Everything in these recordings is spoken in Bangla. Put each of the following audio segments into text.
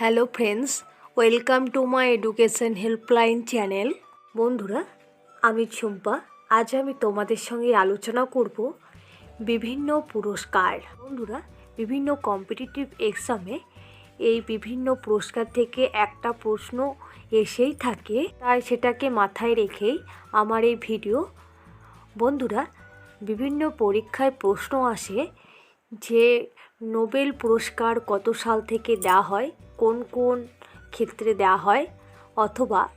Hello friends, welcome to my education helpline channel. বন্ধুরা, আমি ঝুম্পা আজ আমি তোমাদের সঙ্গে আলোচনা করব বিভিন্ন পুরস্কার। বন্ধুরা, বিভিন্ন কম্পিটিটিভ এক্সামে এই বিভিন্ন পুরস্কার থেকে একটা প্রশ্ন এসেই থাকে, তাই সেটাকে মাথায় রেখেই আমার এই ভিডিও। বন্ধুরা, বিভিন্ন পরীক্ষায় প্রশ্ন আসে যে নোবেল পুরস্কার কত সাল থেকে দেওয়া হয়? কোন কোন ক্ষেত্রে দেওয়া হয়? অথবা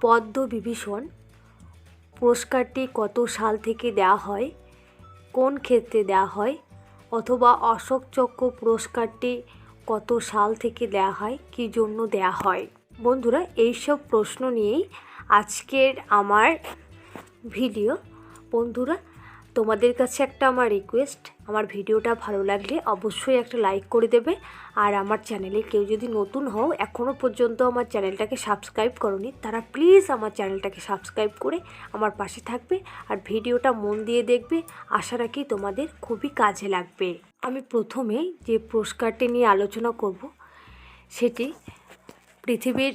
পদ্মবিভূষণ পুরস্কারটি কত সাল থেকে দেওয়া হয়? কোন ক্ষেত্রে দেওয়া হয়? অথবা অশোক চক্র পুরস্কারটি কত সাল থেকে দেওয়া হয়? কী জন্য দেওয়া হয়? বন্ধুরা, এইসব প্রশ্ন নিয়েই আজকের আমার ভিডিও। বন্ধুরা তোমাদের কাছে একটা আমার রিকোয়েস্ট আমার ভিডিওটা ভালো লাগলে অবশ্যই একটা লাইক করে দেবে। আর আমার চ্যানেলে কেউ যদি নতুন হও এখনও পর্যন্ত আমার চ্যানেলটাকে সাবস্ক্রাইব করনি, তারা প্লিজ আমার চ্যানেলটাকে সাবস্ক্রাইব করে আমার পাশে থাকবে আর ভিডিওটা মন দিয়ে দেখবে। আশা রাখি তোমাদের খুবই কাজে লাগবে। আমি প্রথমে যে পুরস্কারটি নিয়ে আলোচনা করব, সেটি পৃথিবীর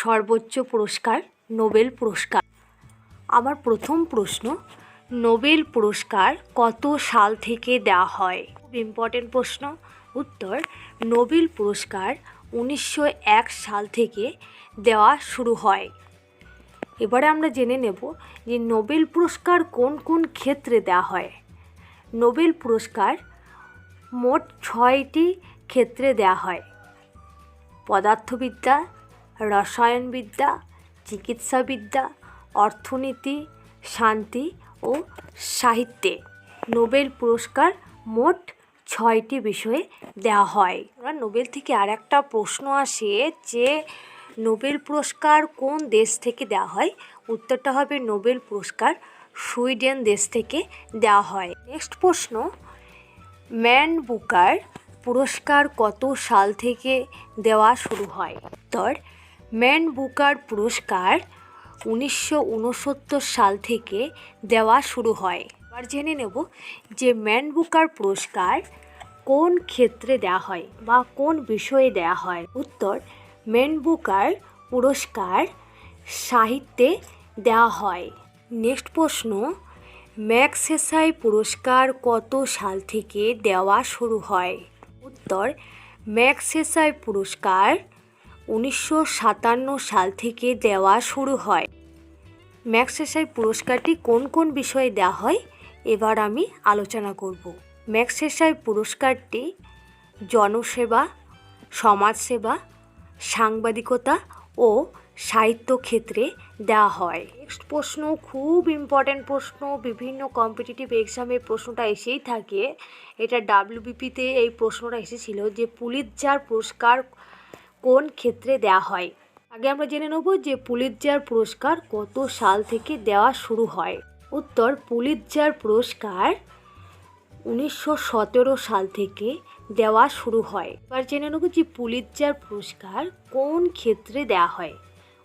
সর্বোচ্চ পুরস্কার, নোবেল পুরস্কার। আমার প্রথম প্রশ্ন নোবেল পুরস্কার কত সাল থেকে দেওয়া হয়? খুব ইম্পর্টেন্ট প্রশ্ন। উত্তর, নোবেল পুরস্কার উনিশশো এক সাল থেকে দেওয়া শুরু হয়। এবারে আমরা জেনে নেব যে নোবেল পুরস্কার কোন কোন ক্ষেত্রে দেওয়া হয়? নোবেল পুরস্কার মোট ছয়টি ক্ষেত্রে দেওয়া হয়। পদার্থবিদ্যা, রসায়নবিদ্যা, চিকিৎসাবিদ্যা, অর্থনীতি, শান্তি ও সাহিত্যে নোবেল পুরস্কার মোট ছয়টি বিষয়ে দেওয়া হয়। নোবেল থেকে আর একটা প্রশ্ন আসে যে, নোবেল পুরস্কার কোন দেশ থেকে দেওয়া হয়? উত্তরটা হবে নোবেল পুরস্কার সুইডেন দেশ থেকে দেওয়া হয়। নেক্সট প্রশ্ন, ম্যান বুকার পুরস্কার কত সাল থেকে দেওয়া শুরু হয়? উত্তর, ম্যান বুকার পুরস্কার উনিশশো উনসত্তর সাল থেকে দেওয়া শুরু হয়। এবার জেনে নেব যে ম্যান বুকার পুরস্কার কোন ক্ষেত্রে দেওয়া হয় বা কোন বিষয়ে দেওয়া হয়। উত্তর ম্যান বুকার পুরস্কার সাহিত্যে দেওয়া হয়। নেক্সট প্রশ্ন, ম্যাক্সেসাই পুরস্কার কত সাল থেকে দেওয়া শুরু হয়? উত্তর, ম্যাক্সেসাই পুরস্কার উনিশশো সাতান্ন সাল থেকে দেওয়া শুরু হয়। ম্যাক্সেসাই পুরস্কারটি কোন কোন বিষয়ে দেওয়া হয়, এবার আমি আলোচনা করব। ম্যাক্সেসাই পুরস্কারটি জনসেবা, সমাজসেবা, সাংবাদিকতা ও সাহিত্য ক্ষেত্রে দেওয়া হয়। নেক্সট প্রশ্ন, খুব ইম্পর্ট্যান্ট প্রশ্ন, বিভিন্ন কম্পিটিটিভ এক্সামে প্রশ্নটা এসেই থাকে। এটা ডাব্লিউবিপিতে এই প্রশ্নটা এসেছিল যে, পুলিৎজার পুরস্কার কোন ক্ষেত্রে দেওয়া হয়? আগে আমরা জেনে নেব যে পুলিৎজার পুরস্কার কত সাল থেকে দেওয়া শুরু হয়। উত্তর, পুলিৎজার পুরস্কার উনিশশো সতেরো সাল থেকে দেওয়া শুরু হয়। এবার জেনে নেব যে পুলিৎজার পুরস্কার কোন ক্ষেত্রে দেওয়া হয়।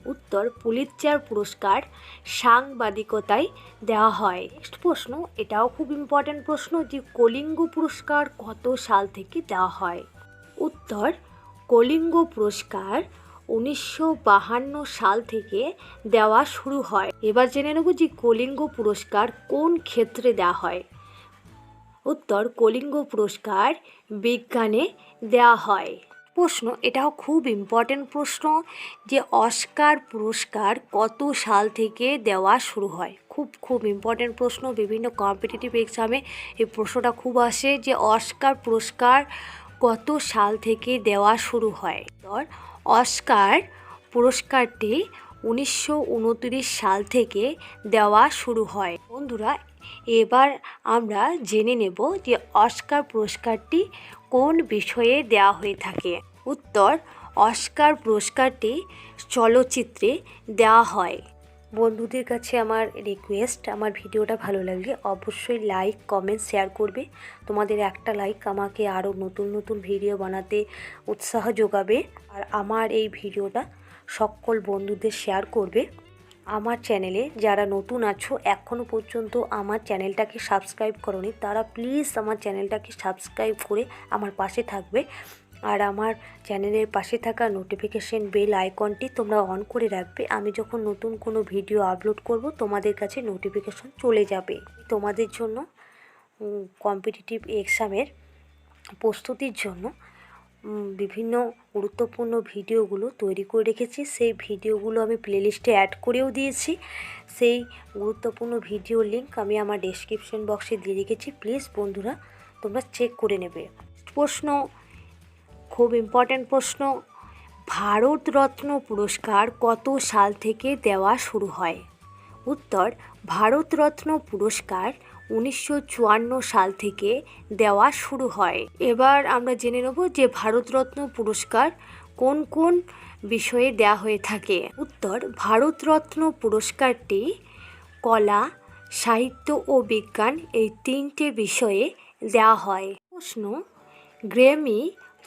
উত্তর, পুলিৎজার পুরস্কার সাংবাদিকতায় দেওয়া হয়। নেক্সট প্রশ্ন, এটাও খুব ইম্পর্ট্যান্ট প্রশ্ন যে কলিঙ্গ পুরস্কার কত সাল থেকে দেওয়া হয়? উত্তর কলিঙ্গ পুরস্কার উনিশশো বাহান্ন সাল থেকে দেওয়া শুরু হয়। এবার জেনে নেব যে কলিঙ্গ পুরস্কার কোন ক্ষেত্রে দেওয়া হয়। উত্তর, কলিঙ্গ পুরস্কার বিজ্ঞানে দেওয়া হয়। প্রশ্ন, এটাও খুব ইম্পর্টেন্ট প্রশ্ন যে অস্কার পুরস্কার কত সাল থেকে দেওয়া শুরু হয়। খুব খুব ইম্পর্টেন্ট প্রশ্ন। বিভিন্ন কম্পিটিটিভ এক্সামে এই প্রশ্নটা খুব আসে যে অস্কার পুরস্কার কত সাল থেকে দেওয়া শুরু হয়। অস্কার পুরস্কারটি উনিশশো উনত্রিশ সাল থেকে দেওয়া শুরু হয়। বন্ধুরা, এবার আমরা জেনে নেব যে অস্কার পুরস্কারটি কোন বিষয়ে দেওয়া হয়ে থাকে। উত্তর, অস্কার পুরস্কারটি চলচ্চিত্রে দেওয়া হয়। বন্ধুদের কাছে আমার রিকোয়েস্ট আমার ভিডিওটা ভালো লাগলে অবশ্যই লাইক কমেন্ট শেয়ার করবে। তোমাদের একটা লাইক আমাকে আরও নতুন নতুন ভিডিও বানাতে উৎসাহ যোগাবে আর আমার এই ভিডিওটা সকল বন্ধুদের শেয়ার করবে। আমার চ্যানেলে যারা নতুন আছো এখনও পর্যন্ত আমার চ্যানেলটাকে সাবস্ক্রাইব করনি, তারা প্লিজ আমার চ্যানেলটাকে সাবস্ক্রাইব করে আমার পাশে থাকবে। আর আমার চ্যানেলের পাশে থাকা নোটিফিকেশন বেল আইকনটি তোমরা অন করে রাখবে। আমি যখন নতুন কোনো ভিডিও আপলোড করব, তোমাদের কাছে নোটিফিকেশন চলে যাবে। তোমাদের জন্য কম্পিটিটিভ এক্সামের প্রস্তুতির জন্য বিভিন্ন গুরুত্বপূর্ণ ভিডিওগুলো তৈরি করে রেখেছি। সেই ভিডিওগুলো আমি প্লেলিস্টে অ্যাড করেও দিয়েছি। সেই গুরুত্বপূর্ণ ভিডিও লিঙ্ক আমি আমার ডেসক্রিপশন বক্সে দিয়ে রেখেছি। প্লিজ বন্ধুরা, তোমরা চেক করে নেবে। প্রশ্ন খুব ইম্পর্ট্যান্ট প্রশ্ন। ভারতরত্ন পুরস্কার কত সাল থেকে দেওয়া শুরু হয়? উত্তর ভারতরত্ন পুরস্কার উনিশশো চুয়ান্ন সাল থেকে দেওয়া শুরু হয়। এবার আমরা জেনে নেব যে ভারতরত্ন পুরস্কার কোন কোন বিষয়ে দেওয়া হয়ে থাকে। উত্তর ভারতরত্ন পুরস্কারটি কলা, সাহিত্য ও বিজ্ঞান এই তিনটে বিষয়ে দেওয়া হয়। প্রশ্ন, গ্র্যামি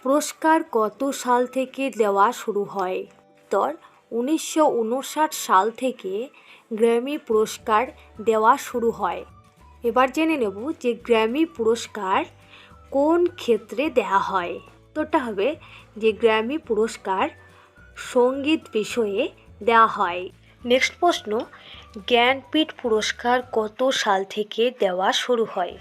পুরস্কার কত সাল থেকে দেওয়া শুরু হয়? উত্তর উনিশশো উনষাট সাল থেকে গ্র্যামি পুরস্কার দেওয়া শুরু হয়। এবার জেনে নেব যে গ্র্যামি পুরস্কার কোন ক্ষেত্রে দেওয়া হয়। উত্তরটা হবে যে গ্র্যামি পুরস্কার সংগীত বিষয়ে দেওয়া হয়। নেক্সট প্রশ্ন, জ্ঞানপীঠ পুরস্কার কত সাল থেকে দেওয়া শুরু হয়?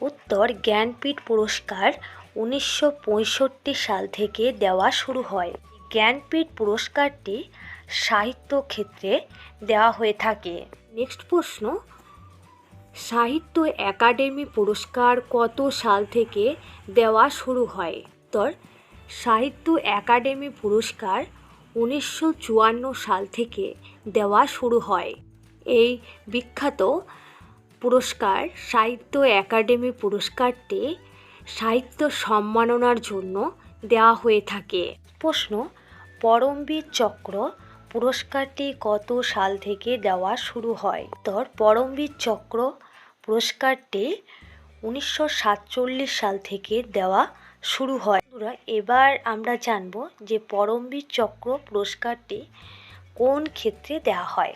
উত্তর, জ্ঞানপীঠ পুরস্কার উনিশশো পঁয়ষট্টি সাল থেকে দেওয়া শুরু হয়। জ্ঞানপীঠ পুরস্কারটি সাহিত্য ক্ষেত্রে দেওয়া হয়ে থাকে। নেক্সট প্রশ্ন, সাহিত্য একাডেমি পুরস্কার কত সাল থেকে দেওয়া শুরু হয়? উত্তর, সাহিত্য একাডেমি পুরস্কার উনিশশো চুয়ান্ন সাল থেকে দেওয়া শুরু হয়। এই বিখ্যাত পুরস্কার, সাহিত্য একাডেমি পুরস্কারটি সাহিত্য সম্মাননার জন্য দেওয়া হয়ে থাকে। প্রশ্ন, পরমবীর চক্র পুরস্কারটি কত সাল থেকে দেওয়া শুরু হয়? তোর পরমবীর চক্র পুরস্কারটি উনিশশো সাতচল্লিশ সাল থেকে দেওয়া শুরু হয়। এবার আমরা জানব যে পরমবীর চক্র পুরস্কারটি কোন ক্ষেত্রে দেওয়া হয়?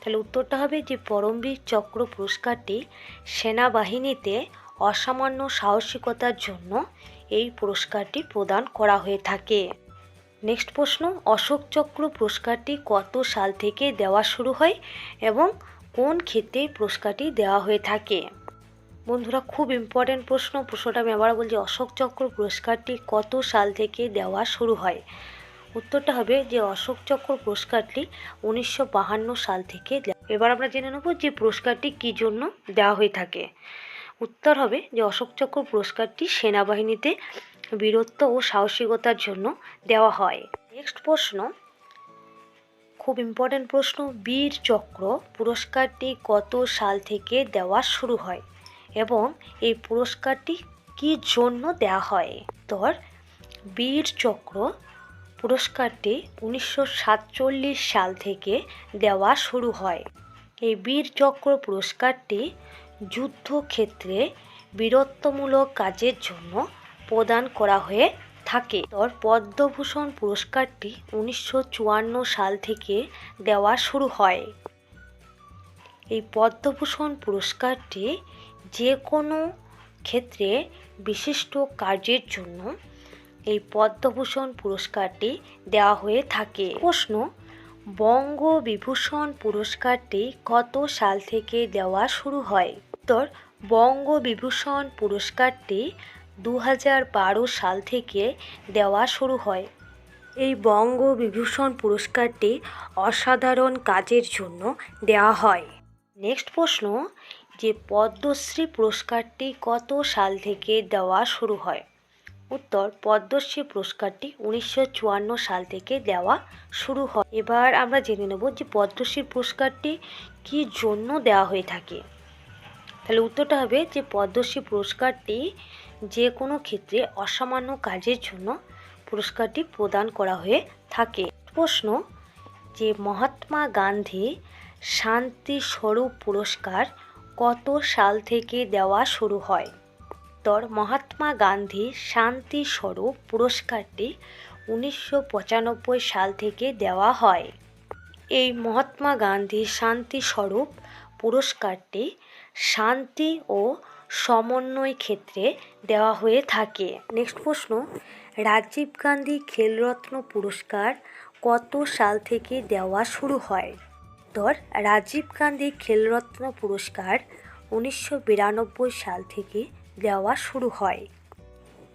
তাহলে উত্তরটা হবে যে পরমবীর চক্র পুরস্কারটি সেনাবাহিনীতে অসামান্য সাহসিকতার জন্য এই পুরস্কারটি প্রদান করা হয়ে থাকে। নেক্সট প্রশ্ন, অশোক চক্র পুরস্কারটি কত সাল থেকে দেওয়া শুরু হয় এবং কোন ক্ষেত্রে পুরস্কারটি দেওয়া হয়ে থাকে? বন্ধুরা, খুব ইম্পর্ট্যান্ট প্রশ্ন। প্রশ্নটা আমি আবার বলছি, অশোক চক্র পুরস্কারটি কত সাল থেকে দেওয়া শুরু হয়? উত্তরটা হবে যে অশোক চক্র পুরস্কারটি উনিশশো সাল থেকে এবার আমরা জেনে নেব যে পুরস্কারটি কী জন্য দেওয়া হয়ে থাকে। উত্তর হবে যে অশোক চক্র পুরস্কারটি সেনাবাহিনীতে বীরত্ব ও সাহসিকতার জন্য দেওয়া হয়। নেক্সট প্রশ্ন। খুব ইম্পর্ট্যান্ট প্রশ্ন, বীর চক্র পুরস্কারটি কত সাল থেকে দেওয়া শুরু হয় এবং এই পুরস্কারটি কী জন্য দেওয়া হয়? তোর বীর চক্র পুরস্কারটি উনিশশো সাতচল্লিশ সাল থেকে দেওয়া শুরু হয়। এই বীর চক্র পুরস্কারটি যুদ্ধক্ষেত্রে বীরত্বমূলক কাজের জন্য প্রদান করা হয়ে থাকে। তোর পদ্মভূষণ পুরস্কারটি উনিশশো চুয়ান্ন সাল থেকে দেওয়া শুরু হয়। এই পদ্মভূষণ পুরস্কারটি যে কোনো ক্ষেত্রে বিশিষ্ট কার্যের জন্য এই পদ্মভূষণ পুরস্কারটি দেওয়া হয়ে থাকে। প্রশ্ন, বঙ্গবিভূষণ পুরস্কারটি কত সাল থেকে দেওয়া শুরু হয়? উত্তর বঙ্গবিভূষণ পুরস্কারটি দু হাজার বারো সাল থেকে দেওয়া শুরু হয়। এই বঙ্গবিভূষণ পুরস্কারটি অসাধারণ কাজের জন্য দেওয়া হয়। নেক্সট প্রশ্ন, যে পদ্মশ্রী পুরস্কারটি কত সাল থেকে দেওয়া শুরু হয়? উত্তর, পদ্মশ্রী পুরস্কারটি উনিশশো চুয়ান্ন সাল থেকে দেওয়া শুরু হয়। এবার আমরা জেনে নেব যে পদ্মশ্রী পুরস্কারটি কী জন্য দেওয়া হয়ে থাকে। তাহলে উত্তরটা হবে যে পদ্মশ্রী পুরস্কারটি যে কোনো ক্ষেত্রে অসামান্য কাজের জন্য পুরস্কারটি প্রদান করা হয়ে থাকে। প্রশ্ন, যে মহাত্মা গান্ধী শান্তি স্বরূপ পুরস্কার কত সাল থেকে দেওয়া শুরু হয়? উত্তর, মহাত্মা গান্ধী শান্তি স্বরূপ পুরস্কারটি উনিশশো পঁচানব্বই সাল থেকে দেওয়া হয়। এই মহাত্মা গান্ধী শান্তি স্বরূপ পুরস্কারটি শান্তি ও সমন্বয় ক্ষেত্রে দেওয়া হয়ে থাকে। নেক্সট প্রশ্ন, রাজীব গান্ধী খেলরত্ন পুরস্কার কত সাল থেকে দেওয়া শুরু হয়? ধর, রাজীব গান্ধী খেলরত্ন পুরস্কার উনিশশো বিরানব্বই সাল থেকে দেওয়া শুরু হয়।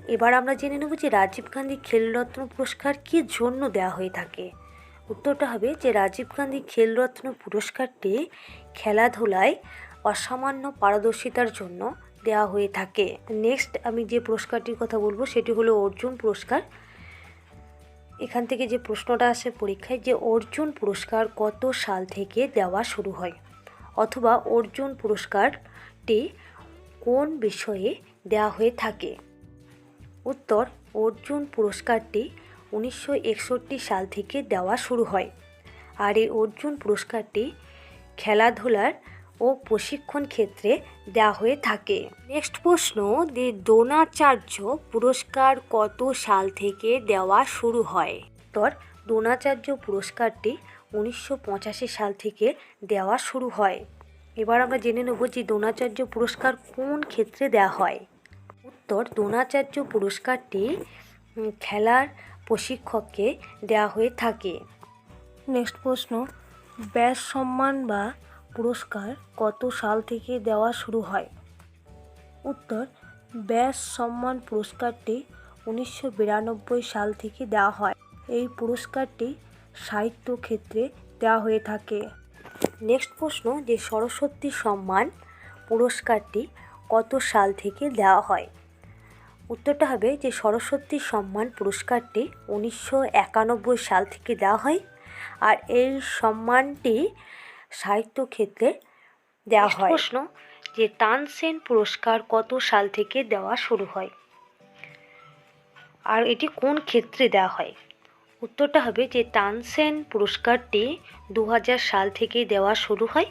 এবার আমরা জেনে নেব যে রাজীব গান্ধী খেলরত্ন পুরস্কার কী জন্য দেওয়া হয়ে থাকে। উত্তরটা হবে যে রাজীব গান্ধী খেলরত্ন পুরস্কারটি খেলাধুলায় অসামান্য পারদর্শিতার জন্য দেওয়া হয়ে থাকে। নেক্সট আমি যে পুরস্কারটির কথা বলব, সেটি হলো অর্জুন পুরস্কার। এখান থেকে যে প্রশ্নটা আসে পরীক্ষায়, যে অর্জুন পুরস্কার কত সাল থেকে দেওয়া শুরু হয়? অথবা অর্জুন পুরস্কারটি কোন বিষয়ে দেওয়া হয়ে থাকে? উত্তর, অর্জুন পুরস্কারটি উনিশশো একষট্টি সাল থেকে দেওয়া শুরু হয়। আর এই অর্জুন পুরস্কারটি খেলাধুলার ও প্রশিক্ষণ ক্ষেত্রে দেওয়া হয়ে থাকে। নেক্সট প্রশ্ন যে দ্রোণাচার্য পুরস্কার কত সাল থেকে দেওয়া শুরু হয়? উত্তর, দ্রোণাচার্য পুরস্কারটি উনিশশো পঁচাশি সাল থেকে দেওয়া শুরু হয়। এবার আমরা জেনে নেব যে দ্রোণাচার্য পুরস্কার কোন ক্ষেত্রে দেওয়া হয়। উত্তর, দ্রোণাচার্য পুরস্কারটি খেলার প্রশিক্ষককে দেওয়া হয়ে থাকে। নেক্সট প্রশ্ন, ব্যাস সম্মান বা পুরস্কার কত সাল থেকে দেওয়া শুরু হয়? উত্তর, ব্যাস সম্মান পুরস্কারটি উনিশশো বিরানব্বই সাল থেকে দেওয়া হয়। এই পুরস্কারটি সাহিত্য ক্ষেত্রে দেওয়া হয়ে থাকে। নেক্সট প্রশ্ন, যে সরস্বতী সম্মান পুরস্কারটি কত সাল থেকে দেওয়া হয়? উত্তরটা হবে যে সরস্বতী সম্মান পুরস্কারটি উনিশশো একানব্বই সাল থেকে দেওয়া হয়। আর এই সম্মানটি সাহিত্য ক্ষেত্রে দেওয়া হয়। প্রশ্ন যে তানসেন পুরস্কার কত সাল থেকে দেওয়া শুরু হয়? আর এটি কোন ক্ষেত্রে দেওয়া হয়? উত্তরটা হবে যে তানসেন পুরস্কারটি দু হাজার সাল থেকে দেওয়া শুরু হয়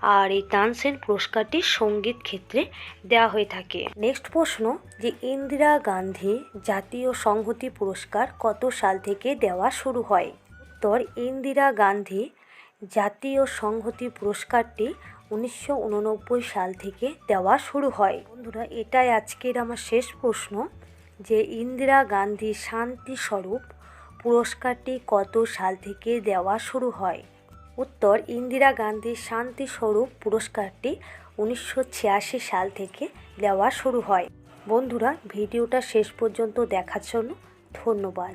আর এই তানসেন পুরস্কারটি সংগীত ক্ষেত্রে দেওয়া হয়ে থাকে। নেক্সট প্রশ্ন যে ইন্দিরা গান্ধী জাতীয় সংহতি পুরস্কার কত সাল থেকে দেওয়া শুরু হয়? উত্তর ইন্দিরা গান্ধী জাতীয় সংহতি পুরস্কারটি উনিশশো উননব্বই সাল থেকে দেওয়া শুরু হয়। বন্ধুরা, এটাই আজকের আমার শেষ প্রশ্ন যে ইন্দিরা গান্ধী শান্তি স্বরূপ পুরস্কারটি কত সাল থেকে দেওয়া শুরু হয়? উত্তর, ইন্দিরা গান্ধী শান্তি স্বরূপ পুরস্কারটি উনিশশো ছিয়াশি সাল থেকে দেওয়া শুরু হয়। বন্ধুরা, ভিডিওটা শেষ পর্যন্ত দেখার জন্য ধন্যবাদ।